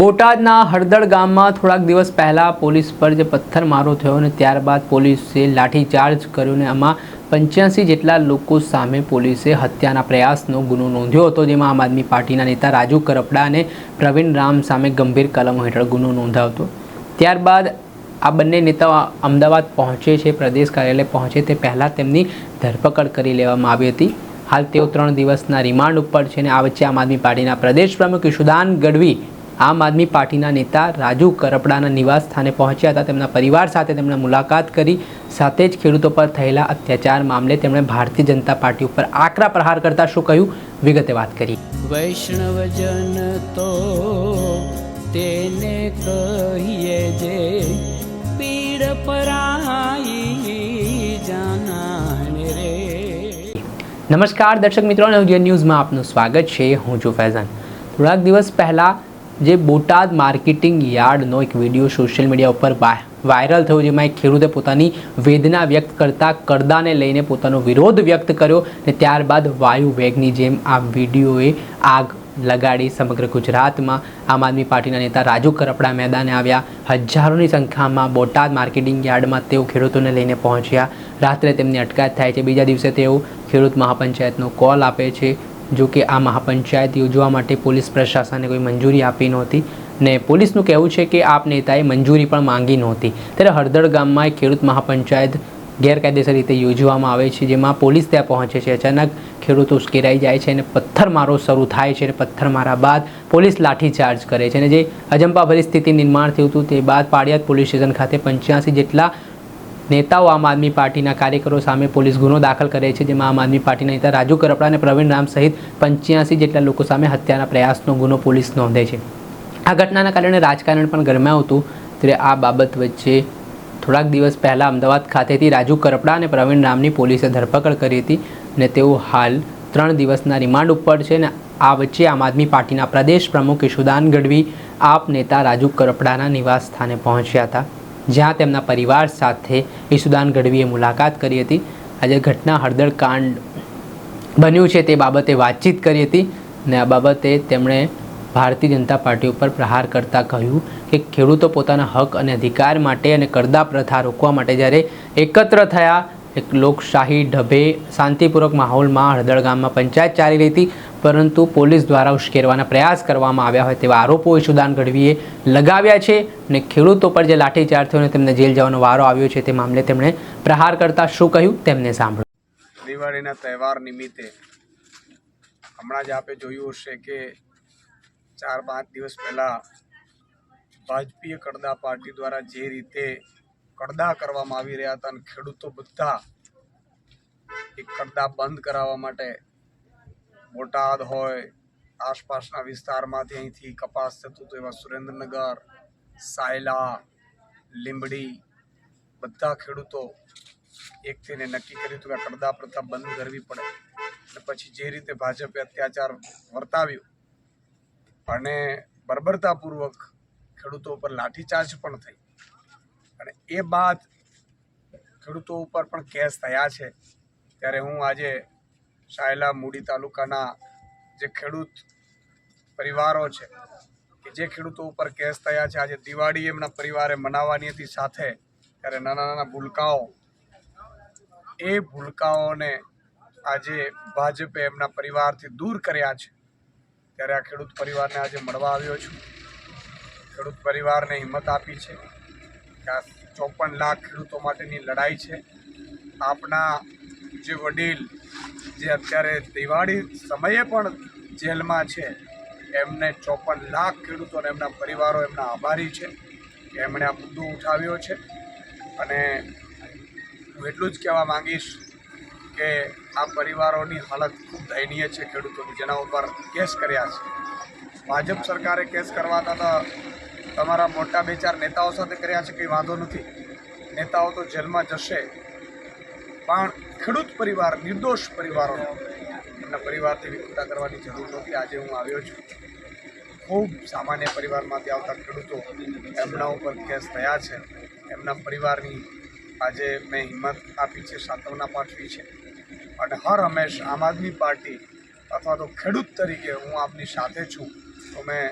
બોટાદના હળદળ ગામમાં થોડાક દિવસ પહેલાં પોલીસ પર જે પથ્થરમારો થયો અને ત્યારબાદ પોલીસે લાઠીચાર્જ કર્યો અને આમાં પંચ્યાસી જેટલા લોકો સામે પોલીસે હત્યાના પ્રયાસનો ગુનો નોંધ્યો હતો, જેમાં આમ આદમી પાર્ટીના નેતા રાજુ કરપડા અને પ્રવીણ રામ સામે ગંભીર કલમો હેઠળ ગુનો નોંધાયો હતો ત્યારબાદ આ બંને નેતાઓ અમદાવાદ પહોંચે છે, પ્રદેશ કાર્યાલય પહોંચે તે પહેલાં તેમની ધરપકડ કરી લેવામાં આવી હતી. હાલ તેઓ ત્રણ દિવસના રિમાન્ડ ઉપર છે અને આ વચ્ચે આમ આદમી પાર્ટીના પ્રદેશ પ્રમુખ ઈશુદાન ગઢવી આમ આદમી પાર્ટીના નેતા રાજુ કરપડાના નિવાસ સ્થાને પહોંચ્યા હતા. તેમના પરિવાર સાથે તેમણે મુલાકાત કરી. સાથે જ ખેડૂતો પર થયેલા અત્યાચાર મામલે તેમણે ભારતીય જનતા પાર્ટી ઉપર આકરા પ્રહાર કરતા શું કહ્યું? વિગતે વાત કરી. વૈષ્ણવજન તો તેને કહીએ જે પીડ પરાઈ નમસ્કાર દર્શક મિત્રો નવજીવન ન્યૂઝમાં આપનું સ્વાગત છે હું છું ફૈઝાન. થોડાક દિવસ પહેલાં જે બોટાદ માર્કેટિંગ યાર્ડનો એક વીડિયો સોશિયલ મીડિયા ઉપર વાય- વાયરલ થયો, જેમાં એક ખેડૂતે પોતાની વેદના વ્યક્ત કરતા કરદાને લઈને પોતાનો વિરોધ વ્યક્ત કર્યો અને ત્યારબાદ વાયુ વેગની જેમ આ વિડીયોએ આગ લગાડી સમગ્ર ગુજરાતમાં આમ આદમી પાર્ટીના નેતા રાજુ કરપડા મેદાને આવ્યા. હજારોની સંખ્યામાં બોટાદ માર્કેટિંગ યાર્ડમાં તેઓ ખેડૂતોને લઈને પહોંચ્યા. રાત્રે તેમની અટકાયત થાય છે. બીજા દિવસે તેઓ ખેડૂત મહાપંચાયતનો કોલ આપે છે. જો કે આ મહાપંચાયત યોજવા માટે પોલીસ પ્રશાસને કોઈ મંજૂરી આપી નહોતી ને પોલીસનું કહેવું છે કે આપ નેતાએ મંજૂરી પણ માંગી નહોતી. ત્યારે હળદળ ગામમાં એક ખેડૂત મહાપંચાયત ગેરકાયદેસર રીતે યોજવામાં આવે છે, જેમાં પોલીસ ત્યાં પહોંચે છે. અચાનક ખેડૂતો ઉશ્કેરાઈ જાય છે અને પથ્થરમારો શરૂ થાય છે અને પથ્થરમારા બાદ પોલીસ લાઠીચાર્જ કરે છે અને જે અજંપાભરી સ્થિતિ નિર્માણ થયું હતું તે બાદ પાડિયાદ પોલીસ સ્ટેશન ખાતે પંચ્યાસી જેટલા નેતાઓ આમ આદમી પાર્ટીના કાર્યકરો સામે પોલીસ ગુનો દાખલ કરે છે, જેમાં આમ આદમી પાર્ટીના નેતા રાજુ કરપડા અને પ્રવીણ રામ સહિત પંચ્યાસી જેટલા લોકો સામે હત્યાના પ્રયાસનો ગુનો પોલીસ નોંધે છે. આ ઘટનાના કારણે રાજકારણ પણ ગરમાયું હતું. ત્યારે આ બાબત વચ્ચે થોડાક દિવસ પહેલાં અમદાવાદ ખાતેથી રાજુ કરપડા અને પ્રવીણ રામની પોલીસે ધરપકડ કરી હતી અને તેઓ હાલ ત્રણ દિવસના રિમાન્ડ ઉપર છે ને આ વચ્ચે આમ આદમી પાર્ટીના પ્રદેશ પ્રમુખ ઈશુદાન ગઢવી, આપ નેતા રાજુ કરપડાના નિવાસ સ્થાને પહોંચ્યા હતા. જ્યાં તેમના પરિવાર સાથે ઈસુદાન ગઢવીએ મુલાકાત કરી હતી. આજે ઘટના હળદળ કાંડ બન્યું છે તે બાબતે વાતચીત કરી હતી ને આ બાબતે તેમણે ભારતીય જનતા પાર્ટી ઉપર પ્રહાર કરતા કહ્યું કે ખેડૂતો પોતાના હક અને અધિકાર માટે અને કરદા પ્રથા રોકવા માટે જ્યારે એકત્ર થયા, એક લોકશાહી ઢબે શાંતિપૂર્વક માહોલમાં હળદળ ગામમાં પંચાયત ચાલી રહી હતી. પરંતુ પોલીસ દ્વારા ઉશ્કેરવાના પ્રયાસ કરવામાં આવ્યા હોય તેવા આરોપો ઈશુદાન ગઢવીએ લગાવ્યા છે અને ખેડૂતો પર જે લાઠીચાર થયો અને તેમને જેલ જવાનો વારો આવ્યો છે તે મામલે તેમણે પ્રહાર કરતા શું કહ્યું તેમને સાંભળો. દિવાળીના તહેવાર નિમિત્તે હમણાં જ આપે જોયું હશે કે ચાર પાંચ દિવસ પહેલાં ભાજપીય કડદા પાર્ટી દ્વારા જે રીતે કડદા કરવામાં આવી રહ્યા હતા અને ખેડૂતો બધા એ કડદા બંધ કરાવવા માટે બોટાદ હોય, આસપાસના વિસ્તારમાંથી અહીંથી કપાસ થતું હતું, એવા સુરેન્દ્રનગર, સાયલા, લીંબડી, બધા ખેડૂતો એકથીને નક્કી કર્યું હતું કે કરદા પ્રથા બંધ કરવી પડે. અને પછી જે રીતે ભાજપે અત્યાચાર વર્તાવ્યો અને બર્બરતાપૂર્વક ખેડૂતો ઉપર લાઠીચાર્જ પણ થઈ. અને એ બાદ ખેડૂતો ઉપર પણ કેસ થયા છે. ત્યારે હું આજે સાયલા મૂડી તાલુકાના જે ખેડૂત પરિવારો છે, કે જે ખેડૂતો ઉપર કેસ થયા છે, આજે દિવાળી એમના પરિવારે મનાવવાની હતી સાથે, ત્યારે નાના નાના ભૂલકાઓ, એ ભૂલકાઓને આજે ભાજપે એમના પરિવારથી દૂર કર્યા છે. ત્યારે આ ખેડૂત પરિવારને આજે મળવા આવ્યો છું. ખેડૂત પરિવારને હિંમત આપી છે કે ચોપન લાખ ખેડૂતો માટેની લડાઈ છે. આપના જે વડીલ જે અત્યારે દિવાળી સમયે પણ જેલમાં છે. એમને ચોપન લાખ ખેડૂતો અને એમના પરિવારો એમના આભારી છે. કે એમણે આ મુદ્દો ઉઠાવ્યો છે. અને હું એટલું જ કહેવા માંગીશ કે આ પરિવારોની હાલત ખૂબ દયનીય છે ખેડૂતોની. જેના ઉપર કેસ કર્યા છે. ભાજપ સરકારે કેસ કરવાતા તો તમારા મોટા બે ચાર નેતાઓ સાથે કર્યા છે, કંઈ વાંધો નથી. નેતાઓ તો જેલમાં જશે. પણ ખેડૂત પરિવાર, નિર્દોષ પરિવારોનો એમના પરિવારથી વિકૃતા કરવાની જરૂર નથી આજે હું આવ્યો છું. ખૂબ સામાન્ય પરિવારમાંથી આવતા ખેડૂતો એમના ઉપર કેસ થયા છે. એમના પરિવારની આજે મેં હિંમત આપી છે, સાંત્વના પાઠવી છે. અને હર હંમેશ આમ આદમી પાર્ટી અથવા તો ખેડૂત તરીકે હું આપની સાથે છું તો મેં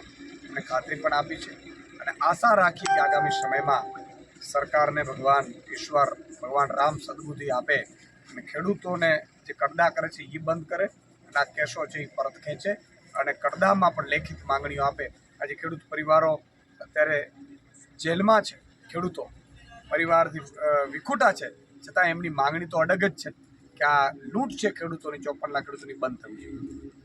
મને ખાતરી પણ આપી છે. અને આશા રાખી કે આગામી સમયમાં સરકારને ભગવાન ઈશ્વર ભગવાન રામ સદબુદ્ધિ આપે અને ખેડૂતોને જે કરદા કરે છે એ બંધ કરે અને આ કેસો છે એ પરત ખેંચે અને કરદામાં પણ લેખિત માંગણીઓ આપે આજે ખેડૂત પરિવારો અત્યારે જેલમાં છે ખેડૂતો પરિવારથી વિખૂટા છે છતાં એમની માંગણી તો અડગ જ છે કે આ લૂંટ છે ખેડૂતોની ચોપન લાખ ખેડૂતોની બંધ થવી જોઈએ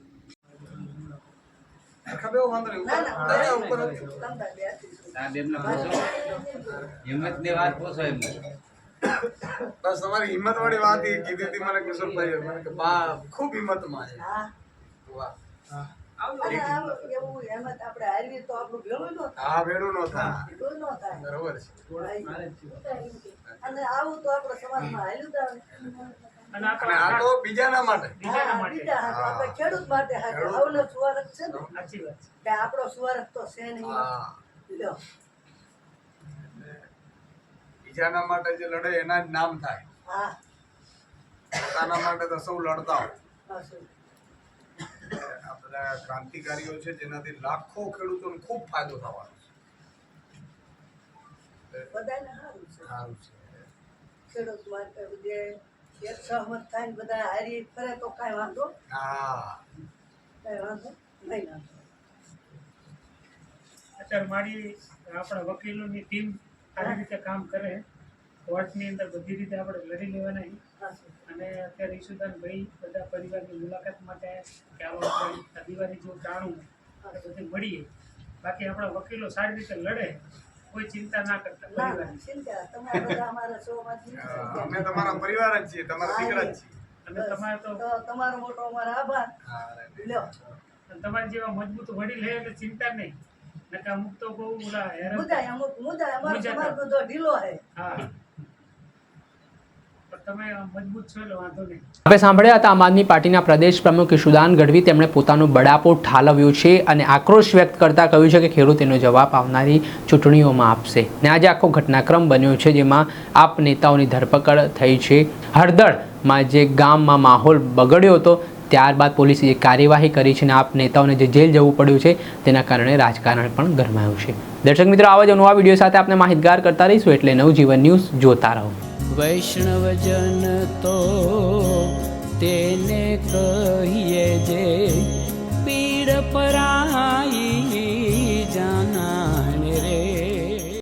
હિંમતની વાત પૂછો એમને બસ તમારી હિંમત વાળી વાત કીધી હતી મને કિશોરભાઈ મને કે બા ખૂબ હિંમતમાં છે. વાહ. હા ભેડું નો થાય. બરોબર છે. અને આવું તો આપણે સમાજમાં હાલ્યું અને આ તો બીજાના માટે. બીજા આપણે ખેડૂત માટે. આવનો સુવારક છે ને? કે આપણો સુવારક તો છે નહીં. બીજાના માટે જે લડે એના જ નામ થાય. હા. પોતાના માટે તો સૌ લડતા હોય. આપણા આ બધા ક્રાંતિકારીઓ છે જેનાથી લાખો ખેડૂતોને ખૂબ ફાયદો થવાનો છે. બધાને સારું છે. ખેડૂત માટે જે એક સહમત થાય ને બધા હારી કરે તો કાંઈ વાંધો? હા. કાંઈ વાંધો? નહીં વાંધો. અત્યારે મારી આપણા વકીલોની ટીમ આવી રીતે કામ કરે કોર્ટની અંદર બધી રીતે આપણે લડી લેવાના અને અત્યારે ઈશુદાન ભાઈ બધા પરિવારની મુલાકાત માટે કે આવો દિવાળી જો જેવું ટાણું આપણે બધે મળીએ. બાકી આપણા વકીલો સારી રીતે લડે કોઈ ચિંતા ના કરતા અમે તમારા પરિવાર જ છીએ તમારા દીકરા જ છીએ. અને તમારે તો તમારો મોટો અમારો આભાર. લ્યો. અને તમારી જેવા મજબૂત વડીલ હે એટલે ચિંતા નહીં. નકા અમુક તો બહુ ઓલા હેરાન મુદાય અમુક મુદાય અમારો સમાજ બધો ઢીલો છે હા. પણ તમે મજબૂત છો એટલે વાંધો નહીં. આપણે સાંભળ્યા હતા આમ આદમી પાર્ટીના પ્રદેશ પ્રમુખ ઈશુદાન ગઢવી. તેમણે પોતાનો બડાપો ઠાલવ્યો છે અને આક્રોશ વ્યક્ત કરતા કહ્યું છે કે ખેડૂત એનો જવાબ આવનારી ચૂંટણીઓમાં આપશે. ને આજે આખો ઘટનાક્રમ બન્યો છે જેમાં આપ નેતાઓની ધરપકડ થઈ છે. હળદળમાં જે ગામમાં માહોલ બગડ્યો હતો ત્યારબાદ પોલીસે જે કાર્યવાહી કરી છે અને આપ નેતાઓને જે જેલ જવું પડ્યું છે, તેના કારણે રાજકારણ પણ ગરમાયું છે. દર્શક મિત્રો, આવા જ નવા વીડિયો સાથે આપણે માહિતગાર કરતા રહીશું એટલે નવજીવન ન્યૂઝ જોતા રહો. વૈષ્ણવજન તો તેને કહીએ જે પીડ પરાઈ